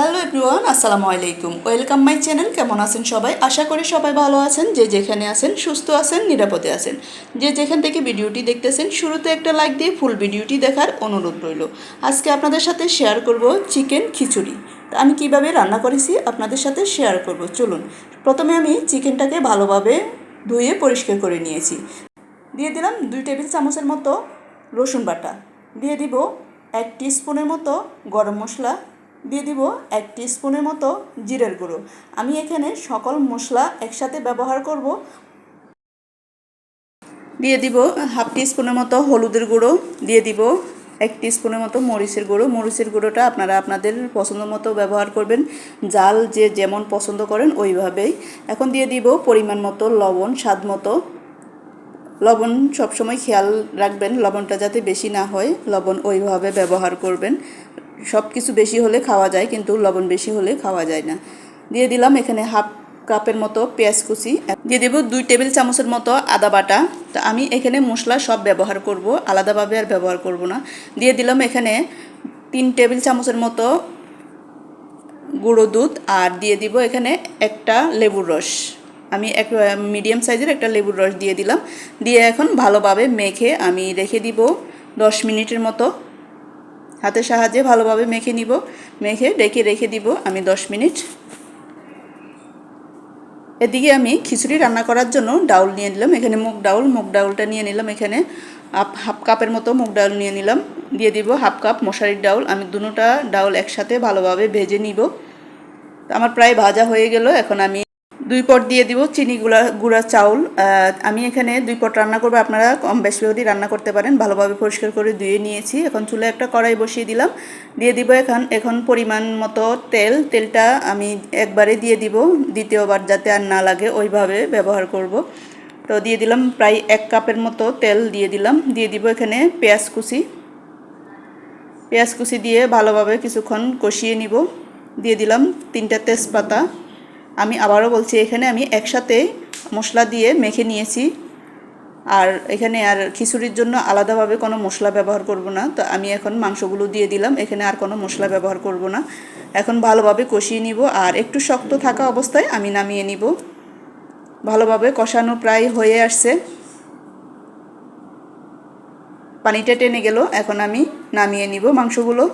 Hello everyone আসসালামু আলাইকুম। Welcome my channel কেমন আছেন সবাই? আশা করি সবাই ভালো আছেন, যে যেখানে আছেন সুস্থ আছেন, নিরাপদে আছেন। যে যেখান থেকে ভিডিওটি দেখতেছেন, শুরুতে একটা লাইক দিয়ে ফুল ভিডিওটি দেখার অনুরোধ রইল। আজকে আপনাদের সাথে শেয়ার করব চিকেন খিচুড়ি। আমি কীভাবে রান্না করেছি আপনাদের সাথে শেয়ার করব, চলুন। প্রথমে আমি চিকেনটাকে ভালোভাবে ধুয়ে পরিষ্কার করে নিয়েছি। দিয়ে দিলাম দুই টেবিল চামচের মতো রসুন বাটা। দিয়ে দিব এক স্পুনের মতো গরম মশলা দিয়ে দিব এক স্পুনের মতো জিরের গুঁড়ো। আমি এখানে সকল মশলা একসাথে ব্যবহার করব। দিয়ে দিব হাফ স্পুনের মতো হলুদের গুঁড়ো। দিয়ে দিব এক স্পুনের মতো মরিচের গুঁড়ো। মরিচের গুঁড়োটা আপনারা আপনাদের পছন্দ মতো ব্যবহার করবেন। জাল যে যেমন পছন্দ করেন ওইভাবেই। এখন দিয়ে দিব পরিমাণ মতো লবণ, স্বাদ মতো। লবণ সবসময় খেয়াল রাখবেন, লবণটা যাতে বেশি না হয়, লবণ ওইভাবে ব্যবহার করবেন। সব কিছু বেশি হলে খাওয়া যায়, কিন্তু লবণ বেশি হলে খাওয়া যায় না। দিয়ে দিলাম এখানে হাফ কাপের মতো পেঁয়াজ কুচি। দিয়ে দেবো দুই টেবিল চামচের মতো আদা বাটা। তো আমি এখানে মশলা সব ব্যবহার করব, আলাদাভাবে আর ব্যবহার করব না। দিয়ে দিলাম এখানে তিন টেবিল চামচের মতো গুঁড়ো দুধ আর দিয়ে দিব এখানে একটা লেবুর রস। আমি এক, মিডিয়াম সাইজের একটা লেবুর রস দিয়ে দিলাম। দিয়ে এখন ভালোভাবে মেখে আমি রেখে দিব দশ মিনিটের মতো। হাতের সাহায্যে ভালোভাবে মেখে নিব। মেখে ডেকে রেখে দিব আমি দশ মিনিট। এদিকে আমি খিচুড়ি রান্না করার জন্য ডাউল নিয়ে নিলাম। এখানে মুগ ডাউল, মুগ ডাউলটা নিয়ে নিলাম এখানে। হাফ কাপের মতো মুগ ডাউল নিয়ে নিলাম। দিয়ে দিব হাফ কাপ মশারির ডাউল। আমি দুটোটা ডাউল একসাথে ভালোভাবে ভেজে নিব। আমার প্রায় ভাজা হয়ে গেল। এখন আমি দুই পট দিয়ে দিব চিনি গুঁড়া গুঁড়া চাউল। আমি এখানে দুই পট রান্না করব। আপনারা কম বেশি করে রান্না করতে পারেন। ভালোভাবে পরিষ্কার করে ধুয়ে নিয়েছি। এখন চুলে একটা কড়াই বসিয়ে দিলাম। দিয়ে দিব এখন এখন পরিমাণ মতো তেল। তেলটা আমি একবারে দিয়ে দিব দ্বিতীয়বার যাতে আর না লাগে, ওইভাবে ব্যবহার করব। তো দিয়ে দিলাম প্রায় এক কাপের মতো তেল দিয়ে দিলাম। দিয়ে দিব এখানে পেঁয়াজ কুচি। পেঁয়াজ কুচি দিয়ে ভালোভাবে কিছুক্ষণ কষিয়ে নিব। দিয়ে দিলাম তিনটা তেজপাতা। আমি আবারও বলছি, এখানে আমি একসাথে মশলা দিয়ে মেখে নিয়েছি। আর এখানে আর খিচুড়ির জন্য আলাদাভাবে কোনো মশলা ব্যবহার করব না। তো আমি এখন মাংসগুলো দিয়ে দিলাম, এখানে আর কোনো মশলা ব্যবহার করব না। এখন ভালোভাবে কষিয়ে নিব, আর একটু শক্ত থাকা অবস্থায় আমি নামিয়ে নিব। ভালোভাবে কষানো প্রায় হয়ে আসছে। পানিটা টেনে গেল, এখন আমি নামিয়ে নিব মাংসগুলো।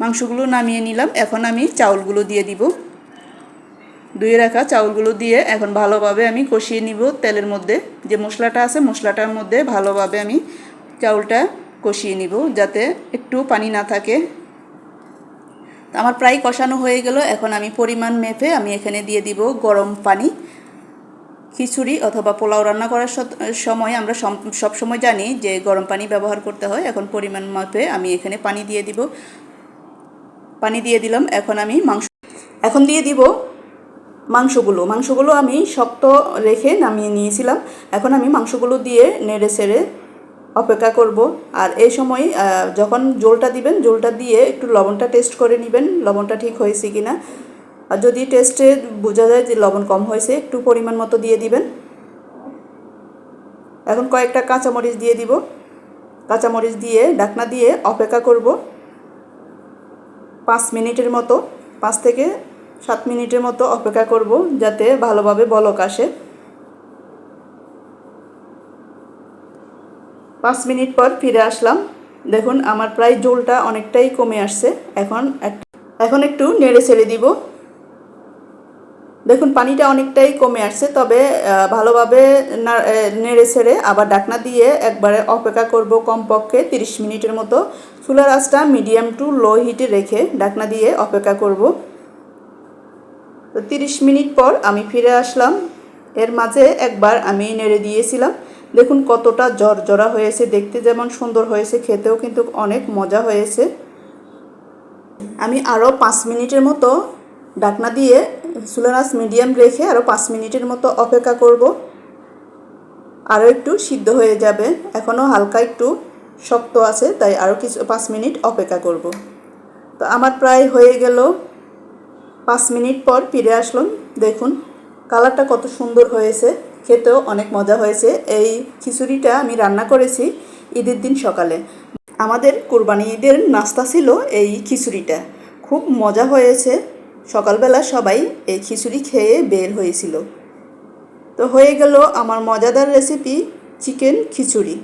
মাংসগুলো নামিয়ে নিলাম। এখন আমি চাউলগুলো দিয়ে দিব। ধুয়ে রাখা চাউলগুলো দিয়ে এখন ভালোভাবে আমি কষিয়ে নিব তেলের মধ্যে। যে মশলাটা আছে, মশলাটার মধ্যে ভালোভাবে আমি চাউলটা কষিয়ে নিব যাতে একটু পানি না থাকে। আমার প্রায় কষানো হয়ে গেল। এখন আমি পরিমাণ মেপে আমি এখানে দিয়ে দিব গরম পানি। খিচুড়ি অথবা পোলাও রান্না করার সময় আমরা সব সময় জানি যে গরম পানি ব্যবহার করতে হয়। এখন পরিমাণ মাপে আমি এখানে পানি দিয়ে দিব। পানি দিয়ে দিলাম, এখন আমি মাংস, এখন দিয়ে দিব মাংসগুলো। মাংসগুলো আমি শক্ত রেখে নামিয়ে নিয়েছিলাম। এখন আমি মাংসগুলো দিয়ে নেড়ে সেড়ে অপেক্ষা করব। আর এই সময় যখন জোলটা দিবেন জোলটা দিয়ে একটু লবণটা টেস্ট করে নেবেন, লবণটা ঠিক হয়েছে কি না আর যদি টেস্টে বোঝা যায় যে লবণ কম হয়েছে, একটু পরিমাণ মতো দিয়ে দিবেন। এখন কয়েকটা কাঁচামরিচ দিয়ে দিব। কাঁচামরিচ দিয়ে ডাকনা দিয়ে অপেক্ষা করব। পাঁচ মিনিটের মতো, পাঁচ থেকে সাত মিনিটের মতো অপেক্ষা করব যাতে ভালোভাবে বলক আসে। পাঁচ মিনিট পর ফিরে আসলাম। দেখুন, আমার প্রায় জোলটা অনেকটাই কমে আসছে। এখন এখন একটু নেড়ে ছেড়ে দিব। দেখুন, পানিটা অনেকটাই কমে আসছে, তবে ভালোভাবে নেড়ে ছেড়ে আবার ডাকনা দিয়ে একবারে অপেক্ষা করব কমপক্ষে তিরিশ মিনিটের মতো। চুলার আঁচটা মিডিয়াম টু লো হিটে রেখে ডাকনা দিয়ে অপেক্ষা করব। তো তিরিশ মিনিট পর আমি ফিরে আসলাম। এর মাঝে একবার আমি নেড়ে দিয়েছিলাম। দেখুন, কতটা জ্বর জরা হয়েছে, দেখতে যেমন সুন্দর হয়েছে, খেতেও কিন্তু অনেক মজা হয়েছে। আমি আরও পাঁচ মিনিটের মতো ডাকনা দিয়ে চুলার মিডিয়াম রেখে আরও পাঁচ মিনিটের মতো অপেক্ষা করব। আরও একটু সিদ্ধ হয়ে যাবে। এখনও হালকা একটু শক্ত আছে, তাই আরও কিছু পাঁচ মিনিট অপেক্ষা করব। তো আমার প্রায় হয়ে গেল। পাঁচ মিনিট পর ফিরে আসলাম। দেখুন, কালারটা কত সুন্দর হয়েছে। খেতেও অনেক মজা হয়েছে। এই খিচুড়িটা আমি রান্না করেছি ঈদের দিন সকালে। আমাদের কোরবানি ঈদের নাস্তা ছিল এই খিচুড়িটা। খুব মজা হয়েছে। সকালবেলা সবাই এই খিচুড়ি খেয়ে বের হয়েছিল। তো হয়ে গেল আমার মজাদার রেসিপি চিকেন খিচুড়ি।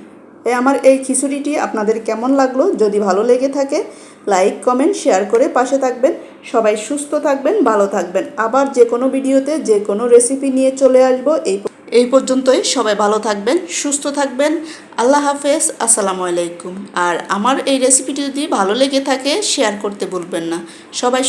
এই আমার এই খিচুড়িটি আপনাদের কেমন লাগল? যদি ভালো লেগে থাকে লাইক কমেন্ট শেয়ার করে পাশে থাকবেন। সবাই সুস্থ থাকবেন, ভালো থাকবেন। আবার যে কোনো ভিডিওতে যে কোনো রেসিপি নিয়ে চলে আসব। এই এই পর্যন্তই সবাই ভালো থাকবেন, সুস্থ থাকবেন। আল্লাহ হাফেজ, আসসালামু আলাইকুম। আর আমার এই রেসিপিটি যদি ভালো লেগে থাকে শেয়ার করতে ভুলবেন না। সবাই